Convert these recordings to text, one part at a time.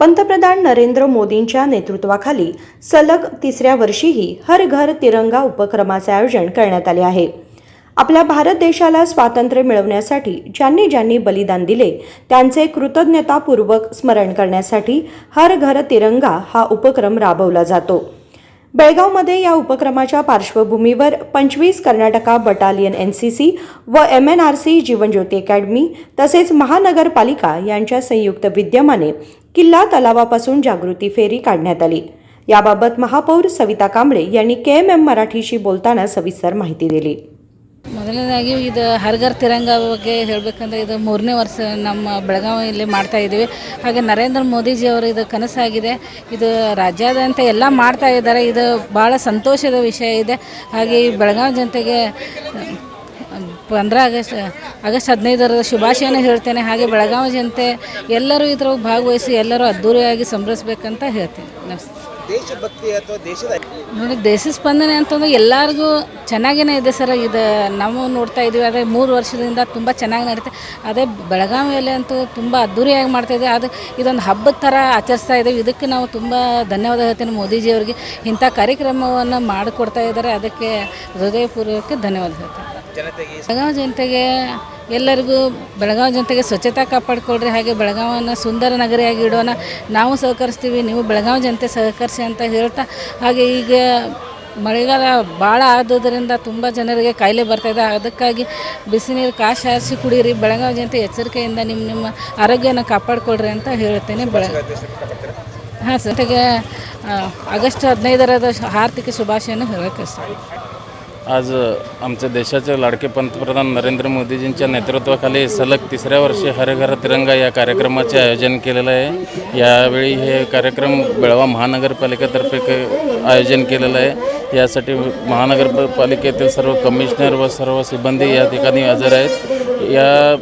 पंतप्रधान नरेंद्र मोदींच्या नेतृत्वाखाली सलग तिसऱ्या वर्षीही हर घर तिरंगा उपक्रमाचे आयोजन करण्यात आले आहे. आपल्या भारत देशाला स्वातंत्र्य मिळवण्यासाठी ज्यांनी ज्यांनी बलिदान दिले त्यांचे कृतज्ञतापूर्वक स्मरण करण्यासाठी हर घर तिरंगा हा उपक्रम राबवला जातो. बेळगावमध्ये या उपक्रमाच्या पार्श्वभूमीवर पंचवीस Karnataka battalion N C C व M N R C Jeevanjyoti academy तसेच महानगरपालिका यांच्या संयुक्त विद्यमाने किल्ला तलावापासून जागृती फेरी काढण्यात आली. याबाबत महापौर सविता कांबळे यांनी के एम एम मराठीशी बोलताना सविस्तर माहिती दिली. ಮೊದಲನೇದಾಗಿ ಇದು ಹರ್ಗರ್ ತಿರಂಗ ಬಗ್ಗೆ ಹೇಳಬೇಕಂದ್ರೆ ಇದು ಮೂರನೇ ವರ್ಷ ನಮ್ಮ ಬೆಳಗಾವಿಯಲ್ಲಿ ಮಾಡ್ತಾ ಇದ್ದೀವಿ. ಹಾಗೆ ನರೇಂದ್ರ ಮೋದಿಜಿಯವರು ಇದು ಕನಸಾಗಿದೆ. ಇದು ರಾಜ್ಯಾದ್ಯಂತ ಎಲ್ಲ ಮಾಡ್ತಾ ಇದ್ದಾರೆ. ಇದು ಭಾಳ ಸಂತೋಷದ ವಿಷಯ ಇದೆ. ಹಾಗೆ ಈ ಬೆಳಗಾವಿ ಜನತೆಗೆ ಪಂದ್ರ ಆಗಸ್ಟ್ ಆಗಸ್ಟ್ ಹದಿನೈದರ ಶುಭಾಶಯನ ಹೇಳ್ತೇನೆ. ಹಾಗೆ ಬೆಳಗಾವಿ ಜನತೆ ಎಲ್ಲರೂ ಇದ್ರಾಗ ಭಾಗವಹಿಸಿ ಎಲ್ಲರೂ ಅದ್ಧೂರಿಯಾಗಿ ಸಂಭ್ರಮಿಸ್ಬೇಕಂತ ಹೇಳ್ತೀನಿ. ನಮಸ್ತೆ. ದೇಶಭಕ್ತಿ ಅಥವಾ ದೇಶದ ನೋಡಿ ದೇಶ ಸ್ಪಂದನೆ ಅಂತಂದ್ರೆ ಎಲ್ಲರಿಗೂ ಚೆನ್ನಾಗೇನೆ ಇದೆ ಸರ್. ಇದು ನಾವು ನೋಡ್ತಾ ಇದ್ದೀವಿ ಅದೇ ಮೂರು ವರ್ಷದಿಂದ ತುಂಬ ಚೆನ್ನಾಗಿ ನಡೀತೆ. ಅದೇ ಬೆಳಗಾವಿಯಲ್ಲಿ ಅಂತೂ ತುಂಬ ಅದ್ಧೂರಿಯಾಗಿ ಇದೆ. ಅದು ಇದೊಂದು ಹಬ್ಬದ ಥರ ಆಚರಿಸ್ತಾ ಇದ್ದೀವಿ ಇದಕ್ಕೆ ನಾವು ತುಂಬ ಧನ್ಯವಾದ ಹೇಳ್ತೇನೆ ಮೋದಿಜಿಯವರಿಗೆ ಇಂಥ ಕಾರ್ಯಕ್ರಮವನ್ನು ಮಾಡಿಕೊಡ್ತಾ ಇದ್ದಾರೆ. ಅದಕ್ಕೆ ಹೃದಯಪೂರ್ವಕ ಧನ್ಯವಾದ ಹೇಳ್ತೇನೆ. ಬೆಳಗಾವಿ ಜನತೆಗೆ ಎಲ್ಲರಿಗೂ ಬೆಳಗಾವಿ ಜನತೆಗೆ ಸ್ವಚ್ಛತೆ ಕಾಪಾಡಿಕೊಳ್ರಿ, ಹಾಗೆ ಬೆಳಗಾವನ್ನು ಸುಂದರ ನಗರಿಯಾಗಿ ಇಡೋಣ. ನಾವು ಸಹಕರಿಸ್ತೀವಿ, ನೀವು ಬೆಳಗಾವಿ ಜನತೆ ಸಹಕರಿಸಿ ಅಂತ ಹೇಳ್ತಾ, ಹಾಗೆ ಈಗ ಮಳೆಗಾಲ ಭಾಳ ಆದುದರಿಂದ ತುಂಬ ಜನರಿಗೆ ಕಾಯಿಲೆ ಬರ್ತಾಯಿದೆ ಅದಕ್ಕಾಗಿ ಬಿಸಿ ನೀರು ಕಾಶಿ ಹಾರಿಸಿ ಕುಡೀರಿ, ಬೆಳಗಾವಿ ಜನತೆ ಎಚ್ಚರಿಕೆಯಿಂದ ನಿಮ್ಮ ನಿಮ್ಮ ಆರೋಗ್ಯನ ಕಾಪಾಡಿಕೊಳ್ರಿ ಅಂತ ಹೇಳ್ತೇನೆ. ಬೆಳ ಹಾಂ ಸರ್ ಜೊತೆಗೆ ಆಗಸ್ಟ್ ಹದಿನೈದರದ ಆರ್ಥಿಕ ಶುಭಾಶಯನ ಹೇಳಕ್ಕೆ ಇಷ್ಟ आज आमच्या देशाचे लाडके पंतप्रधान नरेंद्र मोदीजींच्या नेतृत्वाखाली सलग तिसऱ्या वर्षी हर घर तिरंगा या कार्यक्रमाचे आयोजन केलेलं आहे. यावेळी हे कार्यक्रम बेळवा महानगरपालिकेतर्फे क- आयोजन केलेलं आहे. यासाठी महानगरपालिकेतील सर्व कमिशनर व सर्व सिबंधी या ठिकाणी हजर आहेत. या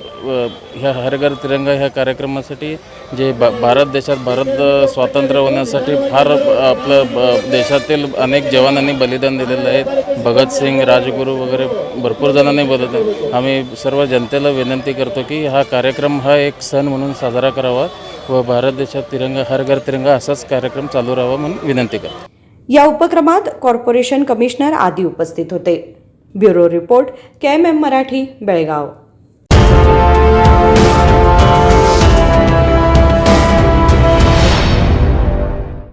ह्या हर घर तिरंगा ह्या कार्यक्रमासाठी जे बा भारत देशात भारत स्वातंत्र्य होण्यासाठी फार आपलं देशातील अनेक जवानांनी बलिदान दिलेलं आहे. भगतसिंग राजगुरू वगैरे भरपूर जणांनी बलिदान आम्ही सर्व जनतेला विनंती करतो की हा कार्यक्रम हा एक सण म्हणून साजरा करावा व भारत देशात तिरंगा हर घर तिरंगा असाच कार्यक्रम चालू राहावा म्हणून विनंती करतो. या उपक्रमात कॉर्पोरेशन कमिशनर आदी उपस्थित होते. Bureau report K M M Marathi Belgaum.